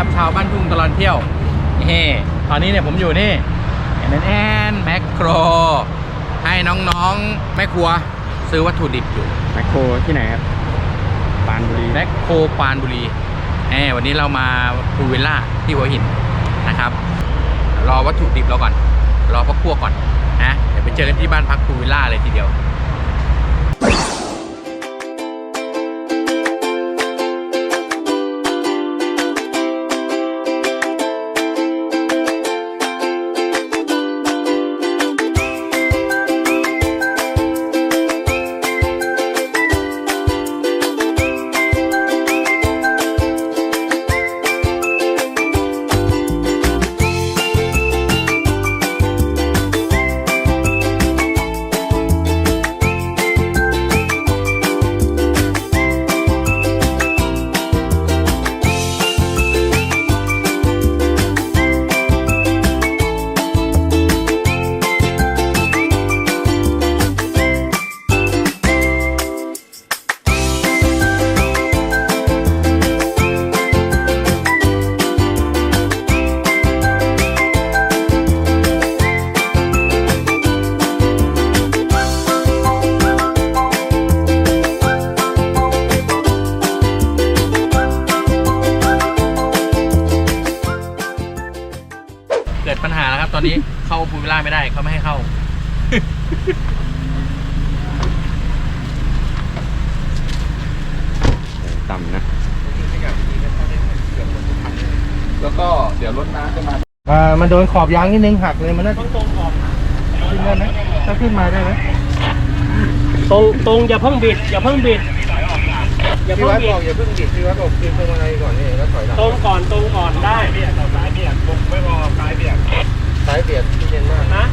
ครับชาวบ้านทุ่งตลอดเที่ยวเฮ้ตอนนี้เนี่ยผมอยู่นี่แอนแอนแมคโคร ให้น้องๆแม่ครัวซื้อวัตถุดิบอยู่แมคโครที่ไหนครับปรานบุรีแมคโครปรานบุรีแหมวันนี้เรามาพูลวิลล่าที่หัวหินนะครับ รอวัตถุดิบเราก่อน รอพักพวกก่อนนะเดี๋ยวไปเจอกันที่บ้านพักพูลวิลล่าเลยทีเดียว อนนี้เข้าพูลวิลล่าไม่ได้เขาไม่ให้เข้า ต่ำนะ แล้วก็เดี๋ยวรถน้ำจะมาอ่ามันโดนขอบยางนิดนึงหักเลยมันน่าจะตรงขอบขึ้นได้ไหมถ้าขึ้นมาได้ไหมตรงตรงอย่าเพิ่งบิด อย่าเพิ่งบิดอย่าพี่เพิ่งวัดบิบดอกอย่าเพิ่งดิดพี่วัดบอกคืนพวงมาลัยก่อนนี่แล้วถอยหลังตรงก่อนตรงก่อนได้ซ้ายเบียดที่เย็ นมากนะ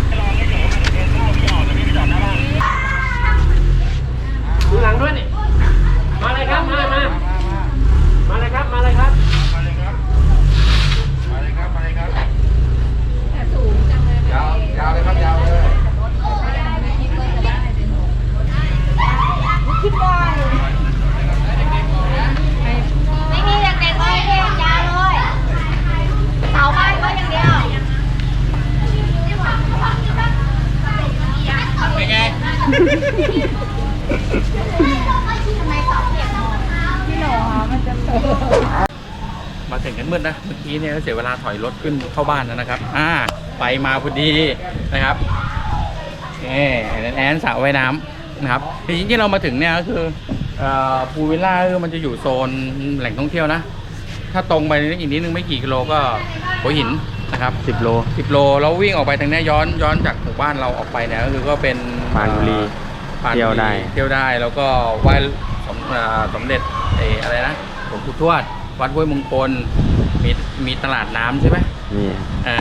ดูหลังด้วยนี่ มาเลยครับ มา มา มาเลยครับ มาเลยครับยาวยาวเลยครับยาวเลยไม่มีเด็กๆเลยเรียกยาเลยเสาบ้านก็อย่างเดียว เป็นไง มาถึงกันมืดนะ เมื่อกี้เนี่ยก็เสียเวลาถอยรถขึ้นเข้าบ้านแล้วนะครับ อ่า ไปมาพอดีนะครับเอแอนแอนสระว่ายน้ำนะครับจริงๆที่เรามาถึงเนี่ยก็คือเอ่อพูลวิลล่าคือมันจะอยู่โซนแหล่งท่องเที่ยวนะ ถ้าตรงไปอีกนิดนึงไม่กี่กิโลก็หัวหินนะครับ 10 โลสิบโล แล้ววิ่งออกไปทางเนี้ยย้อนย้อนจากหมู่บ้านเราออกไปเนี่ยก็คือก็เป็น ปรานบุรีปรานบุรีเที่ยวได้ เที่ยวได้แล้วก็ไหว้สมอ่าสมเด็จเอออะไรนะหลวงปู่ทวด วัดห้วยมงคลมีมีตลาดน้ำใช่ไหมนี่ อ่า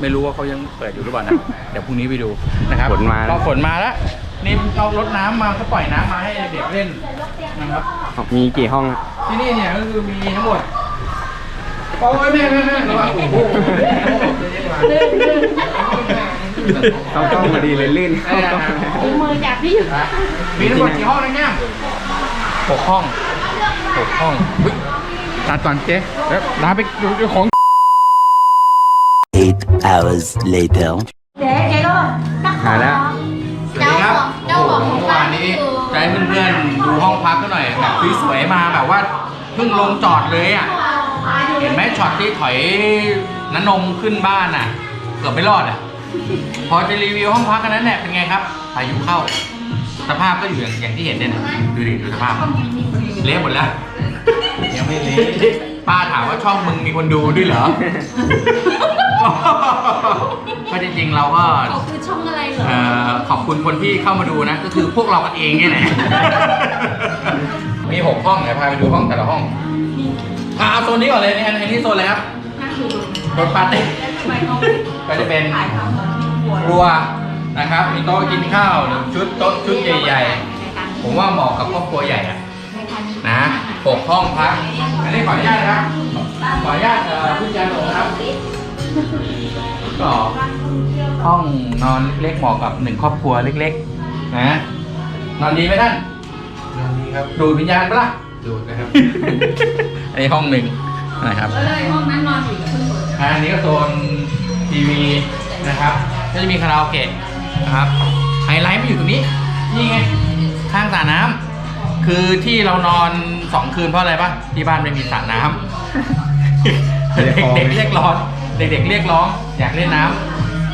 ไม่รู้ว่าเขายังเปิดอยู่หรือเปล่านะ เดี๋ยวพรุ่งนี้ไปดูนะครับฝนมาแล้ว ก็ฝนมาแล้วนี่เอารถน้ำมาเขาปล่อยน้ำมาให้เด็กเล่นนะครับ มีกี่ห้องที่นี่เนี่ยก็คือมีทั้งหมดโอ้ยแม่แม่แม่ระวังโอ้โหเข้ากล้องพอดีเลยลื่นเข้ากล้องมือจับที่อยู่มีทั้งหมดกี่ห้องนะเนี่ยหกห้องหกห้องเฮ้ยตัดก่อนเจ๊แล้วลาไปดูเจ้าของ Eight hours later. เจ๊เจ๊ก็นักหาแล้วสวัสดีครับโอ้โหเมื่อวานนี้จะให้เพื่อนๆดูห้องพักกันหน่อยแบบสวยๆมาแบบว่าเพิ่งลงจอดเลยอะเห็นไหมช็อตที่ถอยนันนมขึ้นบ้านอะ เกือบไม่รอดอะ พอจะรีวิวห้องพักกันนั้นเนี่ยเป็นไงครับพายุเข้า สภาพก็อยู่อย่างอย่างที่เห็นเนี่ยนะดูดิดูสภาพเละหมดแล้วยังไม่เละป้าถามว่าช่องมึงมีคนดูด้วยเหรอ ก็จริงๆเราก็เขาคือช่องอะไรเหรอเอ่อขอบคุณคนที่เข้ามาดูนะ ก็คือพวกเรากันเองเนี่ยแหละมีหกห้องเดี๋ยวพาไปดูห้องแต่ละห้องอ่าเอาโซนนี้ก่อนเลยนี่อันนี้โซนอะไรครับโซนปาร์ตี้ ก็จะเป็นครัวนะครับ มีโต๊ะกินข้าวหนึ่งชุดโต๊ะชุดใหญ่ ๆ ผมว่าเหมาะกับครอบครัวใหญ่อะนะหกห้องพักอันนี้ขออนุญาตนะครับ ขออนุญาตเอ่อผู้จัดการครับก็ห้องนอนเล็กๆเหมาะกับหนึ่งครอบครัวเล็กๆนะนอนดีไหมท่านนอนดีครับดูดวิญญาณปะล่ะดูดนะครับอันนี้ห้องหนึ่งนะครับห้องนั้นนอนอยู่ อันนี้ก็โซนทีวีนะครับ ก็จะมีคาราโอเกะนะครับ ไฮไลท์มันอยู่ตรงนี้ นี่ไง ข้างสระน้ำคือที่เรานอนสองคืนเพราะอะไรปะที่บ้านไม่มีสระน้ำเด็กๆเรียกร้อง เด็กๆเรียกร้อง อยากเล่นน้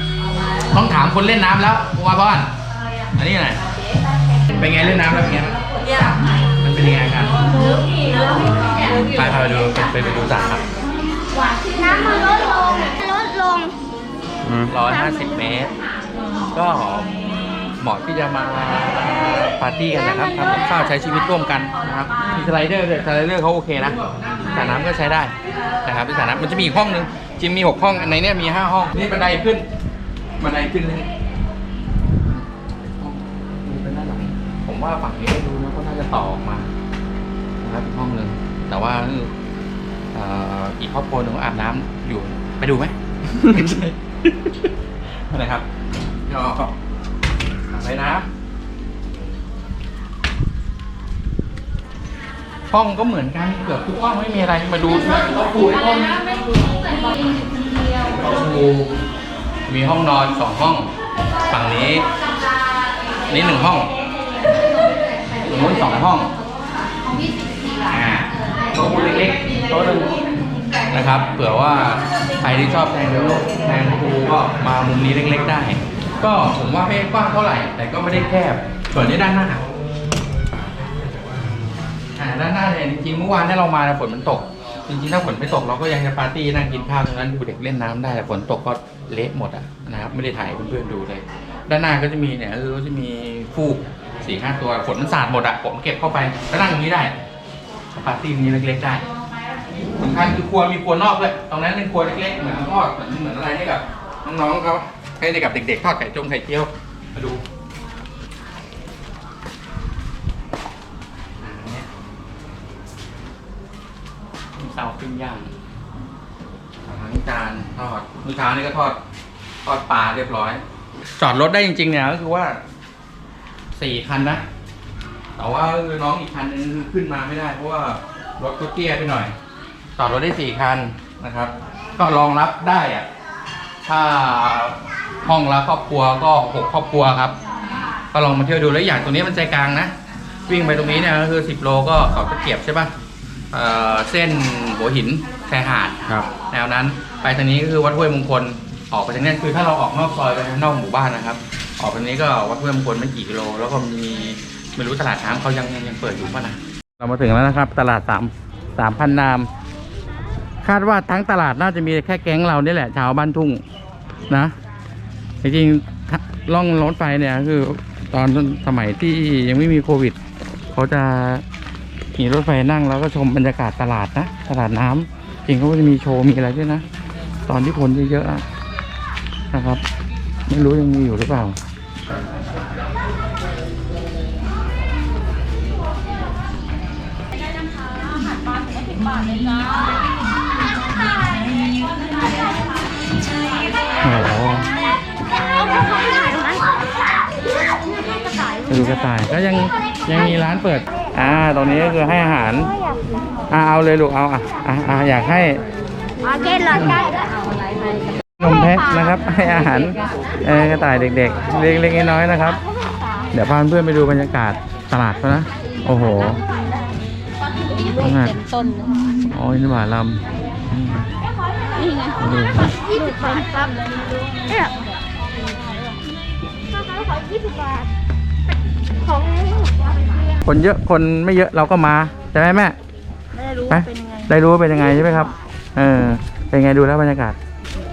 ำต้องถามคนเล่นน้ำแล้วว่าบ้านอันนี้ไหนเป็นไงเล่นน้ำแล้วเป็นไงมันเป็นยังไงกันไปพาไปดูไปไปดูสระครับ น้ำมันลดลงลดลง ร้อยห้าสิบเมตร ก็เหมาะที่จะมาปาร์ตี้กันนะครับทำกับข้าวใช้ชีวิตร่วมกันนะครับมีสไลเดอร์ด้วยสไลเดอร์เขาโอเคนะสระน้ำก็ใช้ได้นะครับเป็นสระน้ำมันจะมีอีกห้องหนึงจริงมีหกห้องในเนี้ยมีห้าห้องนี่บันไดขึ้นบันไดขึ้นเลยมีเป็นด้านหลังผมว่าฝั่งนี้ดูนะก็น่าจะต่อออกมานะครับอีกห้องหนึ่งแต่ว่า เอ่ออีกครอบครัวหนึ่งอาบน้ำอยู่ไปดูไหมนะครับก็อะไรนะ ห้องก็เหมือนกันเกือบทุกห้องไม่มีอะไรมาดูโต๊ะครูไอ้ห้องโต๊ะครูมีห้องนอนสองห้อง ฝั่งนี้นี่หนึ่งห้องตรงนู้นสองห้องอ่าโต๊ะครูเล็กๆ โต๊ะหนึงนะครับ เผื่อว่าใครที่ชอบแทนแทนครูก็มามุมนี้เล็ก ๆ ได้ ก็ผมว่าไม่กว้างเท่าไหร่ แต่ก็ไม่ได้แคบ ส่วนนี้ด้านหน้าอ่าด้านหน้าเนี่ยจริงๆเมื่อวานที่เรามาเนี่ยฝนมันตก จริงๆถ้าฝนไม่ตกเราก็ยังจะปาร์ตี้นั่งกินข้าวตรงนั้นดูเด็กเล่นน้ำได้แต่ฝนตกก็เละหมดอะนะครับไม่ได้ถ่ายเพื่อนๆดูเลย ด้านหน้าก็จะมีเนี่ยคือก็จะมีฟูกสี่ห้าตัวฝนมันสาดหมดอะผมเก็บเข้าไปก็นั่งตรงนี้ได้ปาร์ตี้นี้เล็กๆได้ สำคัญคือครัวมีครัวนอกด้วยตรงนั้นเป็นครัวเล็กๆเหมือนทอดเหมือนเหมือนอะไรให้กับน้องๆเขาให้กับเด็กๆทอดไก่จงไข่เจียวมาดูอ่าเนี่ยเตาปิ้งย่างทั้งจานทอดมื้อเช้านี่ก็ทอดทอดปลาเรียบร้อย จอดรถได้จริงๆเนี่ยก็คือว่าสี่คันนะแต่ว่าคือน้องอีกคันนึงคือขึ้นมาไม่ได้ เพราะว่ารถก็เตี้ยไปหน่อย จอดรถได้สี่คันนะครับ ก็รองรับได้อะถ้าห้องละครอบครัวก็หกครอบครัวครับ ก็ลองมาเที่ยวดูแล้วอย่างตรงนี้มันใจกลางนะ วิ่งไปตรงนี้เนี่ยก็คือสิบโลก็เขาตะเกียบใช่ปะเอ่อเส้นหัวหินชายหาดครับแนวนั้นไปทางนี้ก็คือวัดห้วยมงคลออกไปทางนี้คือถ้าเราออกนอกซอยไปนอกหมู่บ้านนะครับออกไปทางนี้ก็วัดห้วยมงคลไม่กี่กิโล แล้วก็มีไม่รู้ตลาดน้ำเขายังยังยังเปิดอยู่ป่ะนะเรามาถึงแล้วนะครับ ตลาดสามสามพันนาม คาดว่าทั้งตลาดน่าจะมีแค่แก๊งเรานี่แหละชาวบ้านทุ่งนะจริงๆล่องรถไฟเนี่ยคือตอนสมัยที่ยังไม่มีโควิด เขาจะมีรถไฟนั่งแล้วก็ชมบรรยากาศตลาดนะตลาดน้ำจริงเขาก็จะมีโชว์มีอะไรด้วยนะ ตอนที่คนเยอะๆนะครับ ไม่รู้ยังมีอยู่หรือเปล่า โอ้โหไปดูกระต่ายก็ยังยังมีร้านเปิด อ่า ตรงนี้ก็คือให้อาหาร อ่าเอาเลยลูกเอาอะอะอะอยากให้โอเคหลอดได้นมแพะนะครับ ให้อาหารเออกระต่ายเด็กๆ เล็กๆน้อยๆนะครับ เดี๋ยวพาเพื่อนไปดูบรรยากาศตลาดเขานะ โอ้โหขนาดอ๋ออินทผลัม อืมดูยี่สิบบาทครับเนี่ยเขาขอยี่สิบบาท ของคนเยอะคนไม่เยอะเราก็มาใช่ไหมแม่ไม่รู้ไปเป็นยังไง ได้รู้ว่าเป็นยังไงใช่ไหมครับ เออ เป็นไงดูแล้วบรรยากาศ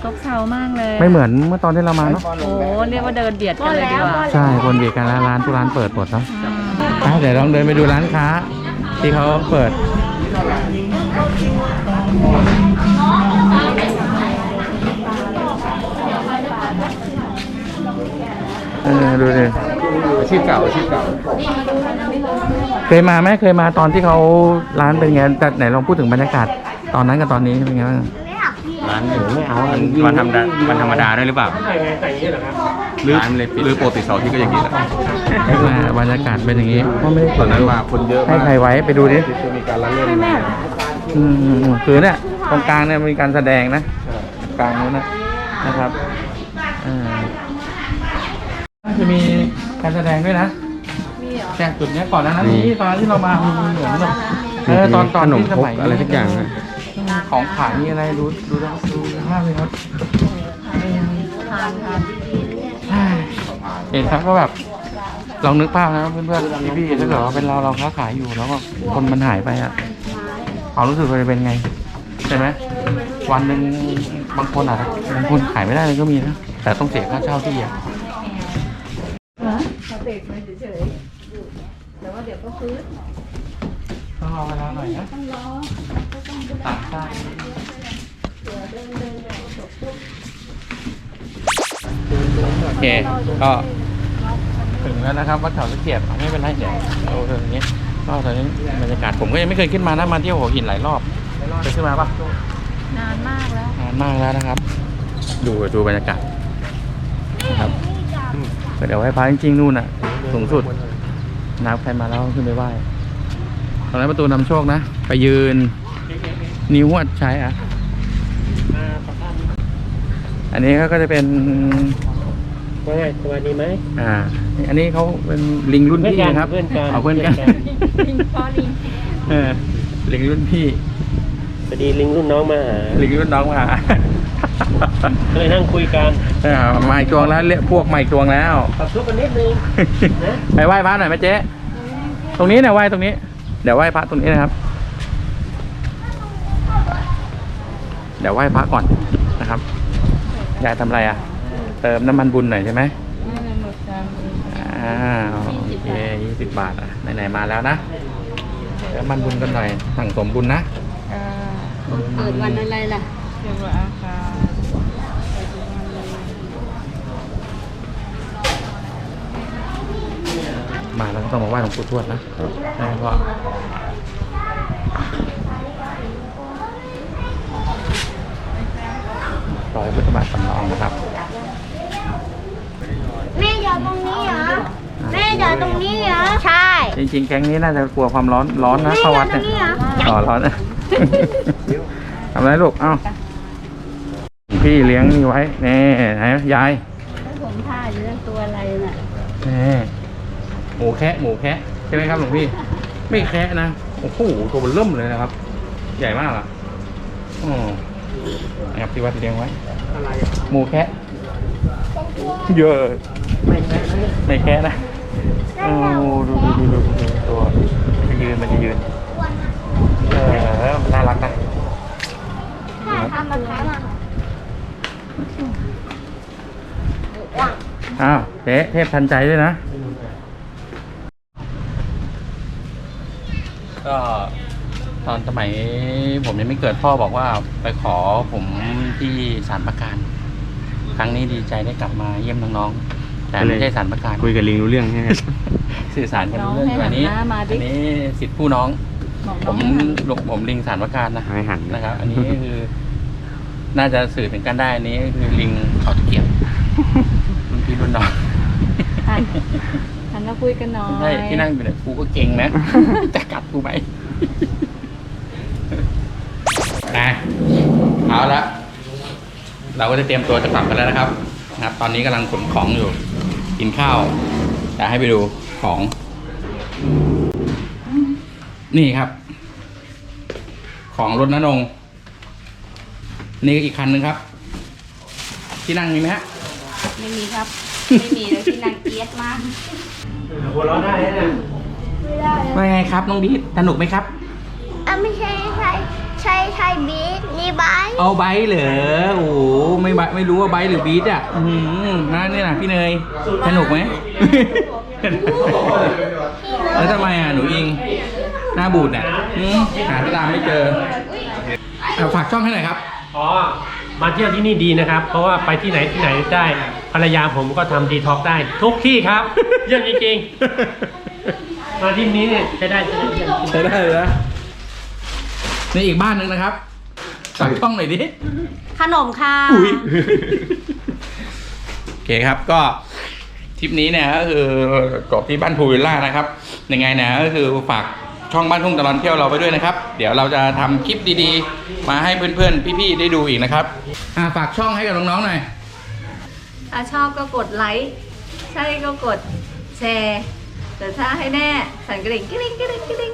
ซบเซามากเลย ไม่เหมือนเมื่อตอนที่เรามาเนาะ โอ้เรียกว่าเดินเบียดกันเลยดีกว่า ใช่คนเบียดกันแล้วร้านทุกร้านเปิดหมดเนาะอะเดี๋ยวลองเดินไปดูร้านค้า ที่เขาเปิด เออดูดิอาชีพเก่าอาชีพเก่าเคยมาไหมเคยมาตอนที่เขาร้านเป็นไงแต่ไหนลองพูดถึงบรรยากาศตอนนั้นกับตอนนี้เป็นไงบ้างร้านหมูไม่เอามันวันธรรมดาวันธรรมดาด้วยหรือเปล่าใส่ไงใส่อย่างนี้เหรอครับหรือหรือปกติเสาร์อาที่ก็อย่างนี้แหละมาบรรยากาศเป็นอย่างนี้ว่าไม่ได้ตอนนั้นมาคนเยอะให้มากใครไว้ไปดูดิที่จะมีการละเล่นอืมคือเนี่ยตรงกลางเนี่ยมีการแสดงนะกลางนู้นนะนะครับอ่าน่า จะมีการแสดงด้วยนะแค่จุดเนี้ยก่อนหนานั้นนี้ตอนที่เรามามีเหมือนแบบเออตอนตอนขนมที่คสรกมัยอะไรสักอย่างนะของขายมีอะไรดูดูแล้วดูมากเลยครับทานทานเห็นครับก็แบบลองนึกภาพนะเพื่อนๆพี่ๆถ้าเกิดว่าเป็นเราเราค้าขายอยู่แล้วก็คนมันหายไปอะความรู้สึกเราจะเป็นไงใช่ไหมวันหนึ่งบางคนอาจจะบางคนขายไม่ได้เลยก็มีนะแต่ต้องเสียค่าเช่าที่อะต้องรอ เวลาหน่อยนะต้องรอต่างชาติโอเค ก็ถึงแล้วนะครับวัดเขาตะเกียบไม่เป็นไรเดี๋ยวเราเดินอย่างนี้ก็ตอนนี้บรรยากาศผมก็ยังไม่เคยขึ้นมานะมาเที่ยวหัวหินหลายรอบเคยขึ้นมาปะนานมากแล้วนานมากแล้วนะครับ ดูดูบรรยากาศนะครับเดี๋ยวไหว้พระจริงๆนู่นน่ะสูงสุดนับใครมาแล้วขึ้นไปไหว้ ตอนนั้นประตูนำโชคนะ ไปยืน นิ้ววัดใช้อะ อันนี้ก็จะเป็นว่าไงสวัสดีไหมอ่า อันนี้เขาเป็นลิงรุ่นพี่นะครับเพื่อนกันเอาเพื่อนกันลิงพอลิงเออลิงรุ่นพี่พอดีลิงรุ่นน้องมาหาลิงรุ่นน้องมาก็เลยนั่งคุยกันเออมาอีกตวงแล้วเรียกพวกมาอีกตวงแล้วปรับทุกกันนิดนึงนะไปไหว้พระหน่อยไหมเจ๊ตรงนี้เนี่ยไหว้ตรงนี้ เดี๋ยวไหว้พระตรงนี้นะครับ เดี๋ยวไหว้พระก่อนนะครับยายทำอะไรอะ เติมน้ำมันบุญหน่อยใช่ไหมอ่าโอเคยี่สิบบาทอะไหนๆมาแล้วนะเติมน้ำมันบุญกันหน่อยสั่งสมบุญนะเกิดวันอะไรล่ะเกี่ยวกับอาคาร มาแล้วก็ต้องมาไหว้หลวงปู่ทวดนะใช่เพราะรอยพุทธบาทสำรองนะครับ แม่จอดตรงนี้เหรอ แม่จอดตรงนี้เหรอ ใช่จริงๆ แก๊งนี้น่าจะกลัวความร้อนร้อนนะแม่จเข้าอวัดดตรเนี่ยงนี้เหรออ๋อร้อนนะทำไรลูก เอ้า พี่เลี้ยงนี่ไว้แน่ไหนยายผมท่าอยู่เรื่องตัวอะไรน่ะแน่ หมูแคะหมูแคะใช่ไหมครับหลวงพี่ ไม่แคะนะโอ้โหตัวมันเริ่มเลยนะครับ ใหญ่มากอะอ๋อนะครับที่วัดเลี้ยงไว้ หมูแคะเยอะไม่แคะนะโอ้ดูดูดูดูดูตัวมันจะยืนมันจะยืนเออน่ารักนะใช่ทำมาขายมาอ้าวเจ๊เทพทันใจด้วยนะ ก็ตอนสมัยผมยังไม่เกิดพ่อบอกว่าไปขอผมที่สารประการครั้งนี้ดีใจได้กลับมาเยี่ยมน้องๆแต่ไม่ใช่สารประการคุยกับลิงรู้เรื่องใช่ไหมสื่อสารกันรู้เรื่องน้องให้อันนี้หันหน้ามาดิอันนี้สิทธิผู้น้องบอกผน้องมให้หันลงผมลิงสารประการนะให้หันนะครับ อันนี้คือ น่าจะสื่อถึงกันได้อันนี้คือลิงเขาตะเกียบรุ่นพี่รุ่นน้องหันหัน มาคุยกันหน่อยใช่ที่นั่งอยู่เนี่ยกูก็เก่งนะ จะกัดกูไหมนะเอาละเราก็จะเตรียมตัวจะกลับกันแล้วนะครับนะครับ ตอนนี้กำลังขนของอยู่ กินข้าวจะให้ไปดูของ นี่ครับ ของรถนนงค์นี่ก็อีกคันหนึ่งครับ ที่นั่งมีไหมฮะ ไม่มีครับ ไม่มีเลยที่นางเกียดมาก หัวเราะได้นะ ไม่ได้ว่าไงครับน้องบีทสนุกไหมครับ อะไม่ใช่ใช่ใช่ใช่บีทนี่บายเอาไบค์เหรอโอ้โหไม่ไบค์ไม่รู้ว่าไบค์หรือบีทอะอืมนั่นนี่นะพี่เนยสนุกไหม แล้วทำไมอะหนูอิง หน้าบูดเนี่ยอืมหาตามไม่เจอเอาฝากช่องให้หน่อยครับ อ๋อ มาเที่ยวที่นี่ดีนะครับ เพราะว่าไปที่ไหนที่ไหนได้ ภรรยาผมก็ทำดีท็อกได้ ทุกที่ครับ เยี่ยมจริงๆมาที่นี้เนี่ยใช้ได้ใช้ได้ใช้ได้เลยนะนี่อีกบ้านหนึ่งนะครับฝากช่องหน่อยดิขนมค่ะอุ้ยโอเคครับก็ทริปนี้เนี่ยก็คือจบที่บ้านพูวิลล่านะครับยังไงเนี่ยก็คือฝากช่องบ้านทุ่งตลอดเที่ยวเราไปด้วยนะครับ เดี๋ยวเราจะทำคลิปดีๆ มาให้เพื่อนๆ พี่ๆ ได้ดูอีกนะครับอ่าฝากช่องให้กับน้องๆหน่อย ถ้าชอบก็กดไลค์ใช่ก็กดแชร์แต่ถ้าให้แน่สั่นกระดิ่งกระดิ่งกระดิ่งกระดิ่ง